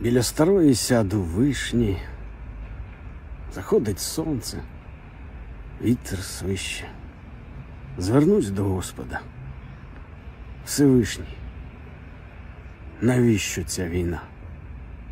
Біля старої сяду вишні. Заходить сонце, вітер свище. Звернусь до Господа. Всевишній. Навіщо ця війна?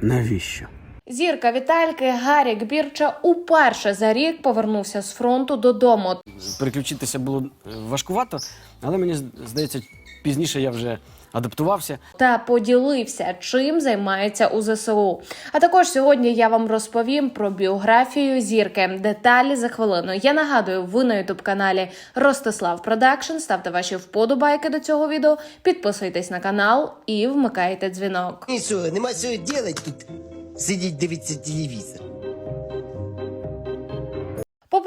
Навіщо? Зірка Вітальки Гарік Бірча уперше за рік повернувся з фронту додому. Переключитися було е, важкувато, але мені здається, пізніше я вже адаптувався. та поділився, чим займається у ЗСУ. А також сьогодні я вам розповім про біографію зірки. Деталі за хвилину. Я нагадую, ви на ютуб каналі Ростислав Продакшн. Ставте ваші вподобайки до цього відео, підписуйтесь на канал і вмикайте дзвінок. І що, нема що делать тут? Сидіть, дивитися телевізор.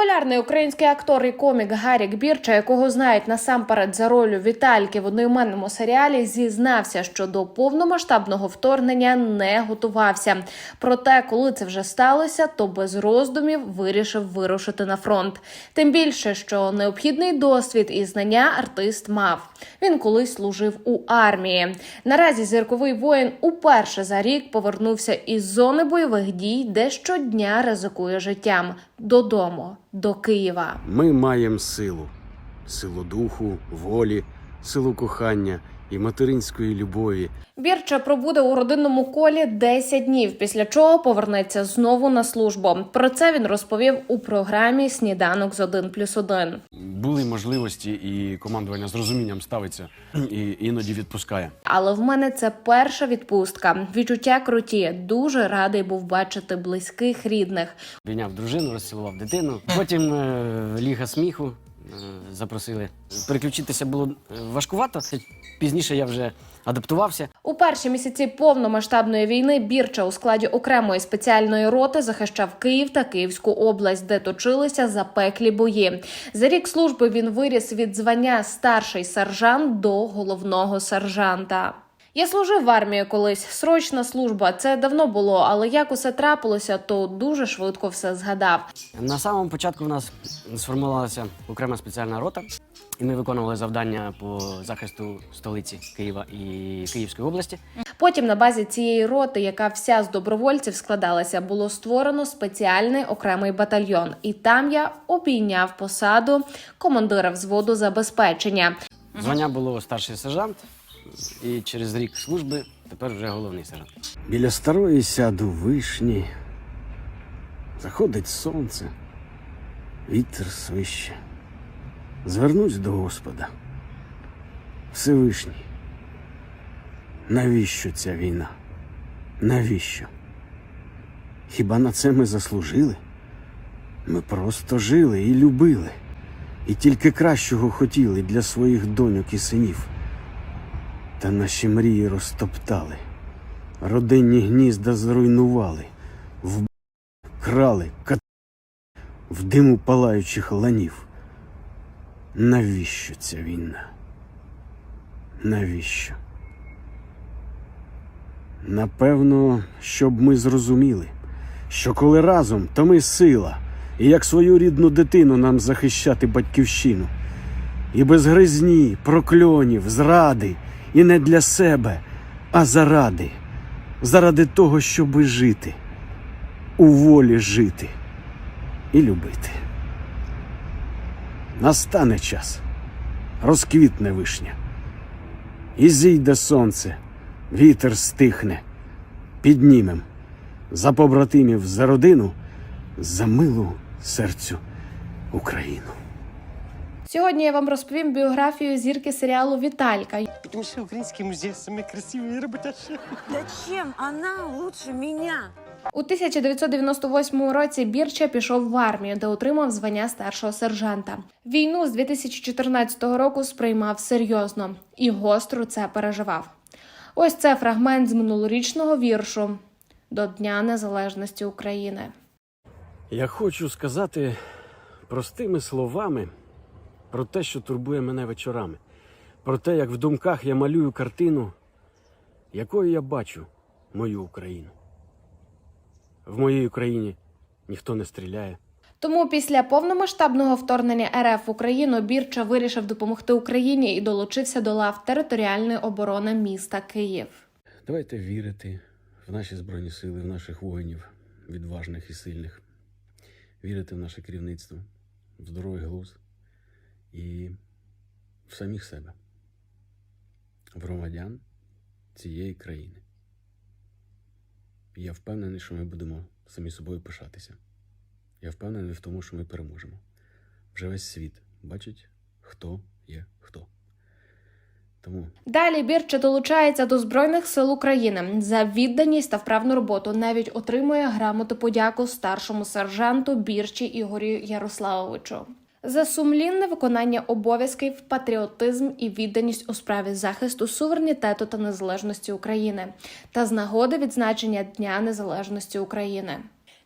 Популярний український актор і комік Гарік Бірча, якого знають насамперед за ролью Вітальки в одноіменному серіалі, зізнався, що до повномасштабного вторгнення не готувався. Проте, коли це вже сталося, то без роздумів вирішив вирушити на фронт. Тим більше, що необхідний досвід і знання артист мав. Він колись служив у армії. Наразі зірковий воїн уперше за рік повернувся із зони бойових дій, де щодня ризикує життям додому, до Києва. Ми маємо силу, силу духу, волі, силу кохання і материнської любові. Бірча пробуде у родинному колі 10 днів, після чого повернеться знову на службу. Про це він розповів у програмі Сніданок з 1 плюс 1». Були можливості, і командування з розумінням ставиться і іноді відпускає. Але в мене це перша відпустка. Відчуття круті. Дуже радий був бачити близьких рідних. Обійняв дружину, розцілував дитину. Потім е, ліга сміху запросили. Переключитися було е, важкувато. Пізніше я вже адаптувався. У перші місяці повномасштабної війни Бірча у складі окремої спеціальної роти захищав Київ та Київську область, де точилися запеклі бої. За рік служби він виріс від звання старший сержант до головного сержанта. Я служив в армії колись. Срочна служба. Це давно було, але як усе трапилося, то дуже швидко все згадав. На самому початку в нас сформувалася окрема спеціальна рота, і ми виконували завдання по захисту столиці Києва і Київської області. Потім на базі цієї роти, яка вся з добровольців складалася, було створено спеціальний окремий батальйон, і там я обійняв посаду командира взводу забезпечення. Звання було старший сержант, і через рік служби тепер вже головний сержант. Біля старої сяду вишні. Заходить сонце, вітер свище. Звернусь до Господа. Всевишній. Навіщо ця війна? Навіщо? Хіба на це ми заслужили? Ми просто жили і любили, і тільки кращого хотіли для своїх доньок і синів. Та наші мрії розтоптали, родинні гнізда зруйнували, в крали, кат... в диму палаючих ланів. Навіщо ця війна? Навіщо? Напевно, щоб ми зрозуміли, що коли разом, то ми сила, і як свою рідну дитину нам захищати батьківщину. І без гризні, прокльонів, зради, і не для себе, а заради, заради того, щоби жити, у волі жити. І любити. Настане час, розквітне вишня, і зійде сонце, вітер стихне, піднімем за побратимів, за родину, за милу серцю Україну. Сьогодні я вам розповім біографію зірки серіалу Віталька. Тому що український музей самі красиві роботяші. Да чем она лучше меня? У 1998 році Бірча пішов в армію, де отримав звання старшого сержанта. Війну з 2014 року сприймав серйозно і гостро це переживав. Ось це фрагмент з минулорічного віршу до Дня Незалежності України. Я хочу сказати простими словами про те, що турбує мене вечорами, про те, як в думках я малюю картину, якою я бачу мою Україну. В моїй Україні ніхто не стріляє. Тому після повномасштабного вторгнення РФ в Україну Бірча вирішив допомогти Україні і долучився до лав територіальної оборони міста Київ. Давайте вірити в наші збройні сили, в наших воїнів, відважних і сильних, вірити в наше керівництво, в здоровий глузд і в самих себе, громадян цієї країни. Я впевнений, що ми будемо самі собою пишатися. Я впевнений в тому, що ми переможемо. Вже весь світ бачить, хто є хто. Тому Далі Бірче долучається до Збройних сил України за відданість та вправну роботу. Навіть отримує грамоту подяку старшому сержанту Бірчі Ігорю Ярославовичу. За сумлінне виконання обов'язків, патріотизм і відданість у справі захисту суверенітету та незалежності України та з нагоди відзначення Дня Незалежності України.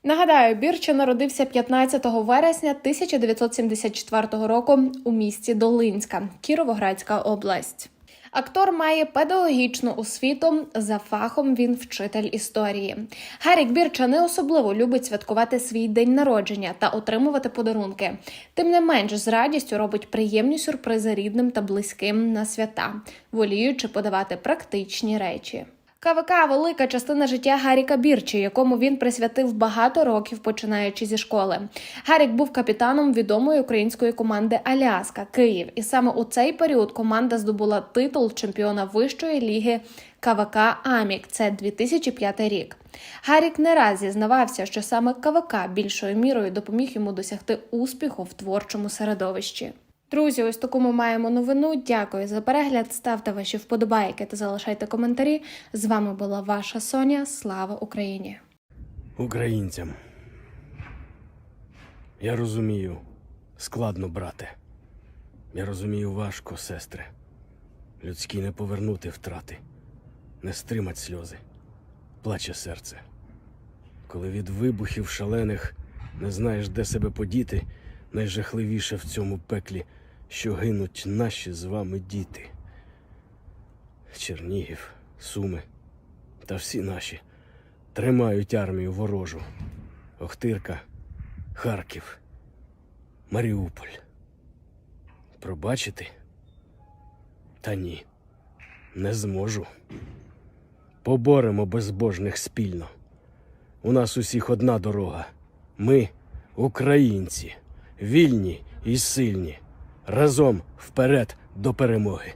Нагадаю, Бірча народився 15 вересня 1974 року у місті Долинська, Кіровоградська область. Актор має педагогічну освіту. За фахом він вчитель історії. Гарік Бірча не особливо любить святкувати свій день народження та отримувати подарунки. Тим не менш, з радістю робить приємні сюрпризи рідним та близьким на свята, воліючи подавати практичні речі. КВК велика частина життя Гаріка Бірчі, якому він присвятив багато років, починаючи зі школи. Гарік був капітаном відомої української команди Аляска Київ, і саме у цей період команда здобула титул чемпіона вищої ліги КВК Амік. Це 2005 рік. Гарік не раз зізнавався, що саме КВК більшою мірою допоміг йому досягти успіху в творчому середовищі. Друзі, ось таку ми маємо новину. Дякую за перегляд. Ставте ваші вподобайки та залишайте коментарі. З вами була ваша Соня. Слава Україні! українцям. Я розумію, складно, брате. Я розумію важко, сестри. Людські не повернути втрати, не стримать сльози, плаче серце. Коли від вибухів шалених не знаєш, де себе подіти, найжахливіше в цьому пеклі, що гинуть наші з вами діти. Чернігів, Суми та всі наші тримають армію ворожу. Охтирка, Харків, Маріуполь. Пробачити? Та ні, не зможу. Поборемо безбожних спільно. У нас усіх одна дорога. Ми, українці, вільні і сильні. Разом вперед до перемоги.